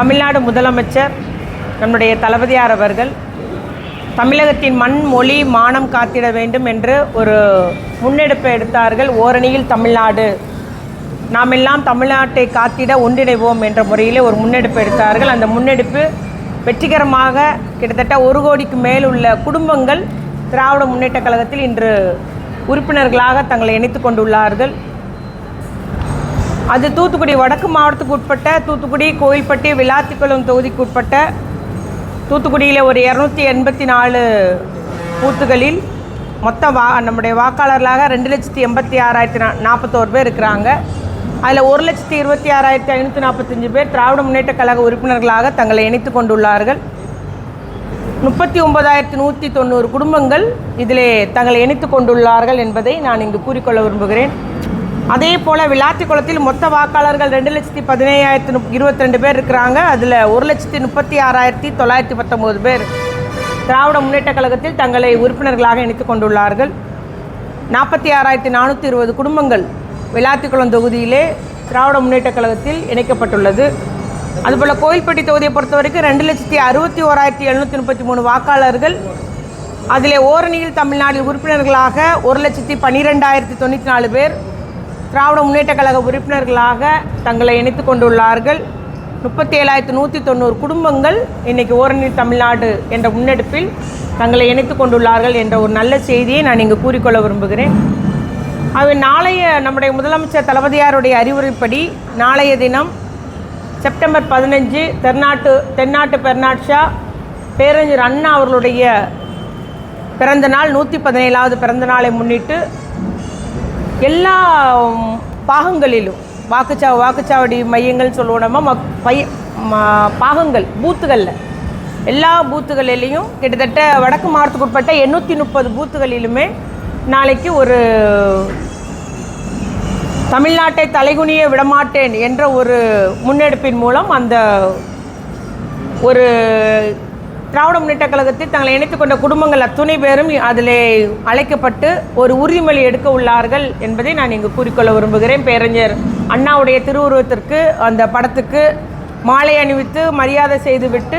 தமிழ்நாடு முதலமைச்சர் நம்முடைய தளபதியார் அவர்கள் தமிழகத்தின் மண் மொழி மானம் காத்திட வேண்டும் என்று ஒரு முன்னெடுப்பை எடுத்தார்கள். ஓரணியில் தமிழ்நாடு. நாம் எல்லாம் தமிழ்நாட்டை காத்திட ஒன்றிணைவோம் என்ற முறையில் ஒரு முன்னெடுப்பு எடுத்தார்கள். அந்த முன்னெடுப்பு வெற்றிகரமாக கிட்டத்தட்ட ஒரு கோடிக்கு மேல் உள்ள குடும்பங்கள் திராவிட முன்னேற்றக் கழகத்தில் இன்று உறுப்பினர்களாக தங்களை இணைத்து கொண்டுள்ளார்கள். அது தூத்துக்குடி வடக்கு மாவட்டத்துக்கு உட்பட்ட தூத்துக்குடி கோயில்பட்டி விளாத்திக்குளம் தொகுதிக்கு உட்பட்ட தூத்துக்குடியில் ஒரு இரநூத்தி எண்பத்தி நாலு பூத்துகளில் மொத்த வா நம்முடைய வாக்காளர்களாக ரெண்டு லட்சத்தி எண்பத்தி ஆறாயிரத்தி நா நாற்பத்தோரு பேர் இருக்கிறாங்க. அதில் ஒரு லட்சத்தி இருபத்தி ஆறாயிரத்தி ஐநூற்றி நாற்பத்தஞ்சு பேர் திராவிட முன்னேற்றக் கழக உறுப்பினர்களாக தங்களை இணைத்து கொண்டுள்ளார்கள். முப்பத்தி ஒன்பதாயிரத்தி நூற்றி தொண்ணூறு குடும்பங்கள் இதிலே தங்களை இணைத்து கொண்டுள்ளார்கள் என்பதை நான் இங்கு கூறிக்கொள்ள விரும்புகிறேன். அதே போல் விளாத்திக்குளத்தில் மொத்த வாக்காளர்கள் ரெண்டு லட்சத்தி பதினேழாயிரத்தி நுப் இருபத்தி ரெண்டு பேர் இருக்கிறாங்க. அதில் ஒரு லட்சத்தி முப்பத்தி ஆறாயிரத்தி தொள்ளாயிரத்தி பத்தொம்போது பேர் திராவிட முன்னேற்றக் கழகத்தில் தங்களை உறுப்பினர்களாக இணைத்துக் கொண்டுள்ளார்கள். நாற்பத்தி ஆறாயிரத்தி நானூற்றி இருபது குடும்பங்கள் விளாத்திக்குளம் தொகுதியிலே திராவிட முன்னேற்றக் கழகத்தில் இணைக்கப்பட்டுள்ளது. அதுபோல் கோயில்பட்டி தொகுதியை பொறுத்த வரைக்கும் ரெண்டு லட்சத்தி அறுபத்தி ஓராயிரத்தி எழுநூற்றி முப்பத்தி மூணு வாக்காளர்கள். அதில் ஓரணியில் தமிழ்நாடு உறுப்பினர்களாக ஒரு லட்சத்தி பன்னிரெண்டாயிரத்தி தொண்ணூற்றி நாலு பேர் திராவிட முன்னேற்றக் கழக உறுப்பினர்களாக தங்களை இணைத்து கொண்டுள்ளார்கள். முப்பத்தி ஏழாயிரத்து நூற்றி தொண்ணூறு குடும்பங்கள் இன்றைக்கி ஓரணி தமிழ்நாடு என்ற முன்னெடுப்பில் தங்களை இணைத்து கொண்டுள்ளார்கள் என்ற ஒரு நல்ல செய்தியை நான் இங்கு கூறிக்கொள்ள விரும்புகிறேன். அவை நாளைய நம்முடைய முதலமைச்சர் தளபதியாருடைய அறிவுரைப்படி நாளைய தினம் செப்டம்பர் பதினஞ்சு தென்னாட்டு தென்னாட்டு பெர்னாட்ஷா பேரறிஞர் அண்ணா அவர்களுடைய பிறந்த நாள் நூற்றி பதினேழாவது பிறந்தநாளை முன்னிட்டு எல்லா பாகங்களிலும் வாக்குச்சா வாக்குச்சாவடி மையங்கள் சொல்லுவோம் மக் பைய பாகங்கள் பூத்துகளில். எல்லா பூத்துகளிலையும் கிட்டத்தட்ட வடக்கு மாவட்டத்துக்கு உட்பட்ட எண்ணூற்றி முப்பது பூத்துகளிலுமே நாளைக்கு ஒரு தமிழ்நாட்டை தலைகுனிய விடமாட்டேன் என்ற ஒரு முன்னெடுப்பின் மூலம் அந்த ஒரு திராவிட முன்னேற்ற கழகத்தில் தங்களை இணைத்துக் கொண்ட குடும்பங்கள் அத்துணை பேரும் அதில் அழைக்கப்பட்டு ஒரு உறுதிமொழி எடுக்க உள்ளார்கள் என்பதை நான் இங்கு கூறிக்கொள்ள விரும்புகிறேன். பேரறிஞர் அண்ணாவுடைய திருவுருவத்திற்கு அந்த படத்துக்கு மாலை அணிவித்து மரியாதை செய்துவிட்டு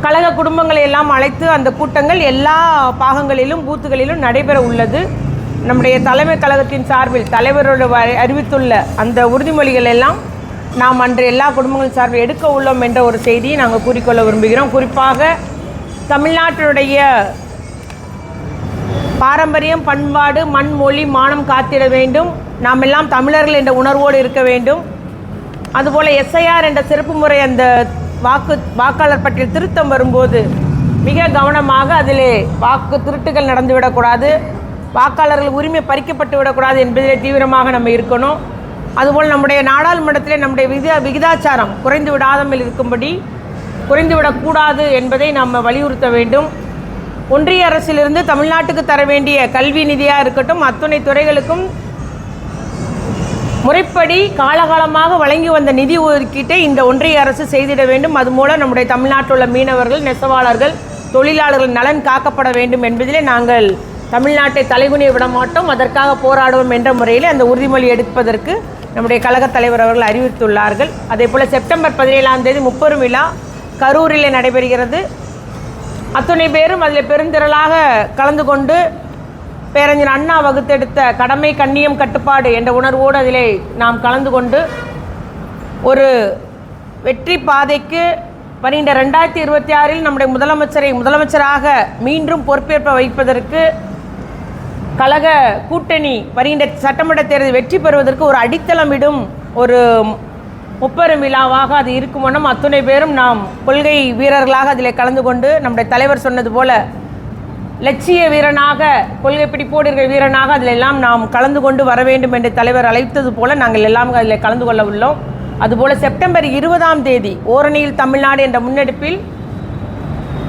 கழக குடும்பங்களை எல்லாம் அழைத்து அந்த கூட்டங்கள் எல்லா பாகங்களிலும் பூத்துகளிலும் நடைபெற உள்ளது. நம்முடைய தலைமை கழகத்தின் சார்பில் தலைவரோட வ- அறிவித்துள்ள அந்த உறுதிமொழிகள் எல்லாம் நாம் அன்று எல்லா குடும்பங்கள் சார்பில் எடுக்க உள்ளோம் என்ற ஒரு செய்தியை நாங்கள் கூறிக்கொள்ள விரும்புகிறோம். குறிப்பாக தமிழ்நாட்டினுடைய பாரம்பரியம் பண்பாடு மண் மொழி மானம் காத்திட வேண்டும். நாம் எல்லாம் தமிழர்கள் என்ற உணர்வோடு இருக்க வேண்டும். அதுபோல் எஸ்ஐஆர் என்ற சிறப்பு முறை அந்த வாக்கு வாக்காளர் பட்டியல் திருத்தம் வரும்போது மிக கவனமாக அதிலே வாக்கு திருட்டுகள் நடந்துவிடக்கூடாது. வாக்காளர்கள் உரிமை பறிக்கப்பட்டு விடக்கூடாது என்பதிலே தீவிரமாக நம்ம இருக்கணும். அதுபோல் நம்முடைய நாடாளுமன்றத்திலே நம்முடைய விகித விகிதாச்சாரம் குறைந்து விடாமல் இருக்கும்படி குறைந்து விடக்கூடாது என்பதை நாம் வலியுறுத்த வேண்டும். ஒன்றிய அரசிலிருந்து தமிழ்நாட்டுக்கு தர வேண்டிய கல்வி நிதியாக இருக்கட்டும் அத்துணை துறைகளுக்கும் முறைப்படி காலகாலமாக வழங்கி வந்த நிதி ஒதுக்கீட்டை இந்த ஒன்றிய அரசு செய்திட வேண்டும். அது மூலம் நம்முடைய தமிழ்நாட்டில் உள்ள மீனவர்கள் நெசவாளர்கள் தொழிலாளர்கள் நலன் காக்கப்பட வேண்டும் என்பதிலே நாங்கள் தமிழ்நாட்டை தலைகுனிய விட மாட்டோம் அதற்காக போராடுவோம் என்ற முறையில் அந்த உறுதிமொழி எடுப்பதற்கு நம்முடைய கழகத் தலைவர் அவர்கள் அறிவித்துள்ளார்கள். அதே போல் செப்டம்பர் பதினேழாம் தேதி முப்பெரும் விழா கரூரில் நடைபெறுகிறது. அத்துணை பேரும் அதில் பெருந்திரளாக கலந்து கொண்டு பேரறிஞர் அண்ணா வகுத்தெடுத்த கடமை கண்ணியம் கட்டுப்பாடு என்ற உணர்வோடு அதிலே நாம் கலந்து கொண்டு ஒரு வெற்றி பாதைக்கு பன்னிரெண்டு ரெண்டாயிரத்தி இருபத்தி ஆறில் நம்முடைய முதலமைச்சரை முதலமைச்சராக மீண்டும் பொறுப்பேற்ப வைப்பதற்கு கழக கூட்டணி வருகின்ற சட்டமன்ற தேர்தல் வெற்றி பெறுவதற்கு ஒரு அடித்தளமிடும் ஒரு முப்பெரும் விழாவாக அது இருக்கும் அத்துணை பேரும் நாம் கொள்கை வீரர்களாக அதில் கலந்து கொண்டு நம்முடைய தலைவர் சொன்னது போல லட்சிய வீரனாக கொள்கை பிடிப்போடுகிற வீரனாக அதில் எல்லாம் நாம் கலந்து கொண்டு வர வேண்டும் என்று தலைவர் அழைத்தது போல நாங்கள் எல்லாம் அதில் கலந்து கொள்ள உள்ளோம். அதுபோல் செப்டம்பர் இருபதாம் தேதி ஓரணியில் தமிழ்நாடு என்ற முன்னெடுப்பில்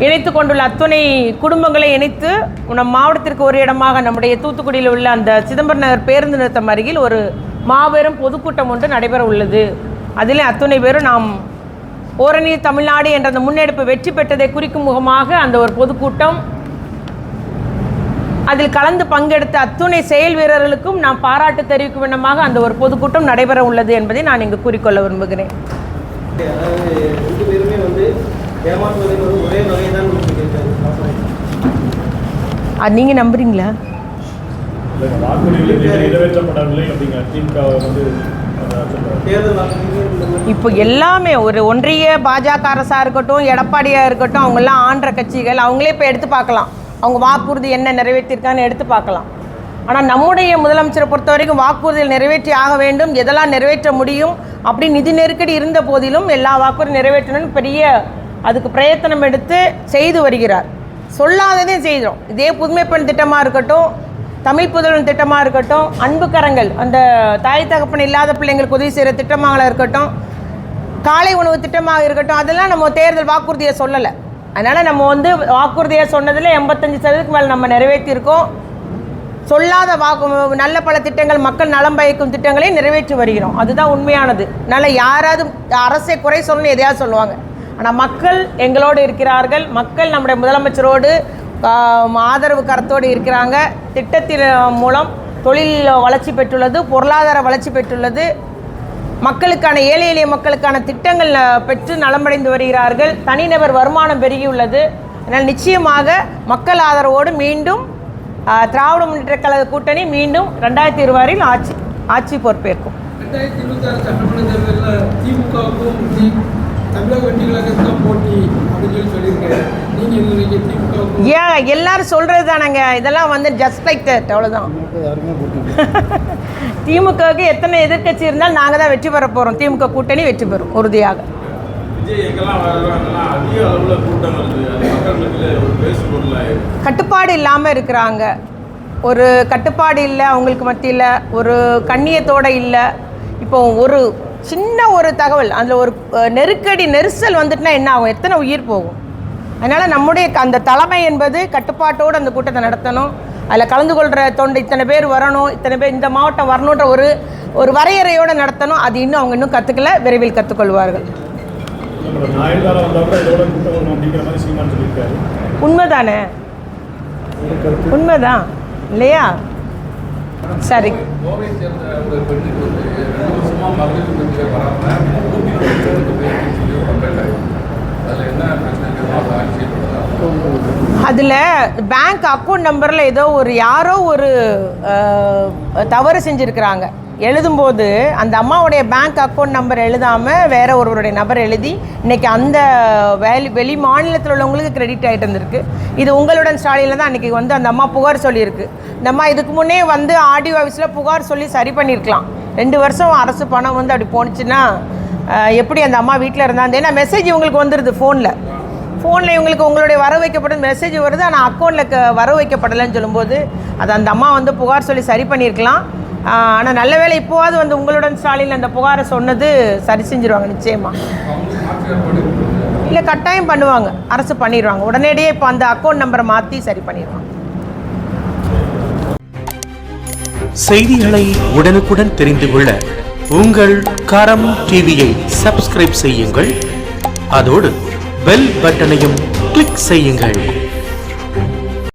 இணைத்து கொண்டுள்ள அத்துணை குடும்பங்களை இணைத்து நம் மாவட்டத்திற்கு ஒரு இடமாக நம்முடைய தூத்துக்குடியில் உள்ள அந்த சிதம்பரம் நகர் பேருந்து நிறுத்தம் அருகில் ஒரு மாபெரும் பொதுக்கூட்டம் ஒன்று நடைபெற உள்ளது. அதில் அத்துணை பேரும் நாம் ஓரணி தமிழ்நாடு என்ற அந்த முன்னெடுப்பு வெற்றி பெற்றதை குறிக்கும் முகமாக அந்த ஒரு பொதுக்கூட்டம் அதில் கலந்து பங்கெடுத்த அத்துணை செயல் வீரர்களுக்கும் நாம் பாராட்டு தெரிவிக்கும் விதமாக அந்த ஒரு பொதுக்கூட்டம் நடைபெற உள்ளது என்பதை நான் இங்கு கூறிக்கொள்ள விரும்புகிறேன். ஒரே வகை தான் அது நீங்கள் நம்புறீங்களா? இப்போ எல்லாமே ஒரு ஒன்றிய பாஜக அரசாக இருக்கட்டும் எடப்பாடியாக இருக்கட்டும் அவங்கெல்லாம் ஆண்ட கட்சிகள் அவங்களே இப்போ எடுத்து பார்க்கலாம். அவங்க வாக்குறுதி என்ன நிறைவேற்றிருக்கான்னு எடுத்து பார்க்கலாம். ஆனால் நம்முடைய முதலமைச்சரை பொறுத்த வரைக்கும் வாக்குறுதிகள் நிறைவேற்றி ஆக வேண்டும் எதெல்லாம் நிறைவேற்ற முடியும் அப்படி நிதி நெருக்கடி இருந்த போதிலும் எல்லா வாக்குறுதி நிறைவேற்றணும்னு பெரிய அதுக்கு பிரயத்தனம் எடுத்து செய்து வருகிறார். சொல்லாததே செய்கிறோம். இதே புதுமை பெண் திட்டமாக இருக்கட்டும் தமிழ் புதல்வன் திட்டமாக இருக்கட்டும் அன்பு கரங்கள் அந்த தாய் தகப்பன் இல்லாத பிள்ளைங்களுக்கு உதவி செய்கிற திட்டமாக இருக்கட்டும் காலை உணவு திட்டமாக இருக்கட்டும் அதெல்லாம் நம்ம தேர்தல் வாக்குறுதியை சொல்லலை. அதனால் நம்ம வந்து வாக்குறுதியை சொன்னதில் எண்பத்தஞ்சு சதவீதத்துக்கு மேலே நம்ம நிறைவேற்றியிருக்கோம். சொல்லாத வாக்கு நல்ல பல திட்டங்கள் மக்கள் நலம் பயக்கும் திட்டங்களையும் நிறைவேற்றி வருகிறோம். அதுதான் உண்மையானது. அதனால் யாராவது அரசை குறை சொல்லணும்னு எதையாவது சொல்லுவாங்க. ஆனால் மக்கள் எங்களோடு இருக்கிறார்கள். மக்கள் நம்முடைய முதலமைச்சரோடு ஆதரவு கரத்தோடு இருக்கிறாங்க. திட்டத்தின் மூலம் தொழில் வளர்ச்சி பெற்றுள்ளது பொருளாதார வளர்ச்சி பெற்றுள்ளது. மக்களுக்கான ஏழை எளிய மக்களுக்கான திட்டங்கள் பெற்று நலமடைந்து வருகிறார்கள். தனிநபர் வருமானம் பெருகியுள்ளது. அதனால் நிச்சயமாக மக்கள் ஆதரவோடு மீண்டும் திராவிட முன்னேற்ற கழக கூட்டணி மீண்டும் ரெண்டாயிரத்தி இருபதில் ஆட்சி ஆட்சி பொறுப்பேற்கும். ரெண்டாயிரத்தி இருபத்தாறு சட்டமன்ற தேர்தலில் திமுகவுக்கும் தமிழக வெற்றி போட்டி அப்படின்னு சொல்லி சொல்லியிருக்காரு. நீங்கள் திமுகவுக்கும் ஏன் எல்லாரும் சொல்கிறது தானேங்க. இதெல்லாம் வந்து ஜஸ்ட் லைக் தட் அவ்வளோதான் திமுகவுக்கு எத்தனை எதிர்க்கட்சி இருந்தாலும் நாங்கள் தான் வெற்றி பெற போகிறோம் திமுக கூட்டணி வெற்றி பெறும் உறுதியாக. கட்டுப்பாடு இல்லாமல் இருக்கிறாங்க. ஒரு கட்டுப்பாடு இல்லை அவங்களுக்கு மத்தியில் ஒரு கண்ணியத்தோடு இல்லை. இப்போ ஒரு சின்ன ஒரு தகவல் அதில் ஒரு நெருக்கடி நெரிசல் வந்துட்டுனா என்ன ஆகும்? எத்தனை உயிர் போகும்? அதனால் நம்முடைய க- அந்த தலைமை என்பது கட்டுப்பாட்டோடு அந்த கூட்டத்தை நடத்தணும். அதில் கலந்து கொள்கிற தொண்டு இத்தனை பேர் வரணும் இத்தனை பேர் இந்த மாவட்டம் வரணுன்ற ஒரு ஒரு வரையறையோடு நடத்தணும். அது இன்னும் அவங்க இன்னும் கற்றுக்கல விரைவில் கற்றுக்கொள்வார்கள் உண்மைதானே? உண்மைதான் இல்லையா? சரி. அதுல பேங்க் அக்கௌண்ட் நம்பரில் ஏதோ ஒரு யாரோ ஒரு தவறு செஞ்சுருக்கிறாங்க. எழுதும்போது அந்த அம்மாவுடைய பேங்க் அக்கௌண்ட் நம்பர் எழுதாமல் வேற ஒருவருடைய நபர் எழுதி இன்றைக்கி அந்த வெளி வெளி மாநிலத்தில் உள்ளவங்களுக்கு கிரெடிட் ஆகிட்டு இருந்திருக்கு இது உங்களுடன் ஸ்டாலினில் தான் அன்றைக்கி வந்து அந்த அம்மா புகார் சொல்லியிருக்கு. இந்த அம்மா இதுக்கு முன்னே வந்து ஆடியோ ஆஃபீஸில் புகார் சொல்லி சரி பண்ணியிருக்கலாம். ரெண்டு வருஷம் அரசு பணம் வந்து அப்படி போணுச்சுன்னா எப்படி அந்த அம்மா வீட்டில் இருந்தாங்க ஏன்னா மெசேஜ் இவங்களுக்கு வந்துடுது ஃபோனில் ஃபோனில் இவங்களுக்கு உங்களுடைய வர வைக்கப்பட்ட மெசேஜ் வருது ஆனால் அக்கௌண்ட்டில் க வர வைக்கப்படலைன்னு சொல்லும்போது அது அந்த அம்மா வந்து புகார் சொல்லி சரி பண்ணியிருக்கலாம். ஆனால் நல்ல வேலை இப்போவாது வந்து உங்களுடன் ஸ்டாலின் அந்த புகாரை சொன்னது சரி செஞ்சுருவாங்க நிச்சயமாக இல்லை கட்டாயம் பண்ணுவாங்க. அரசு பண்ணிடுவாங்க உடனடியே இப்போ அந்த அக்கௌண்ட் நம்பரை மாற்றி சரி பண்ணிடுவாங்க செய்திகளை உடனுக்குடன் தெரிந்து கொள்ள உங்கள் கரம் டிவியை சப்ஸ்கிரைப் செய்யுங்கள். அதோடு பெல் பட்டனையும் கிளிக் செய்யுங்கள்.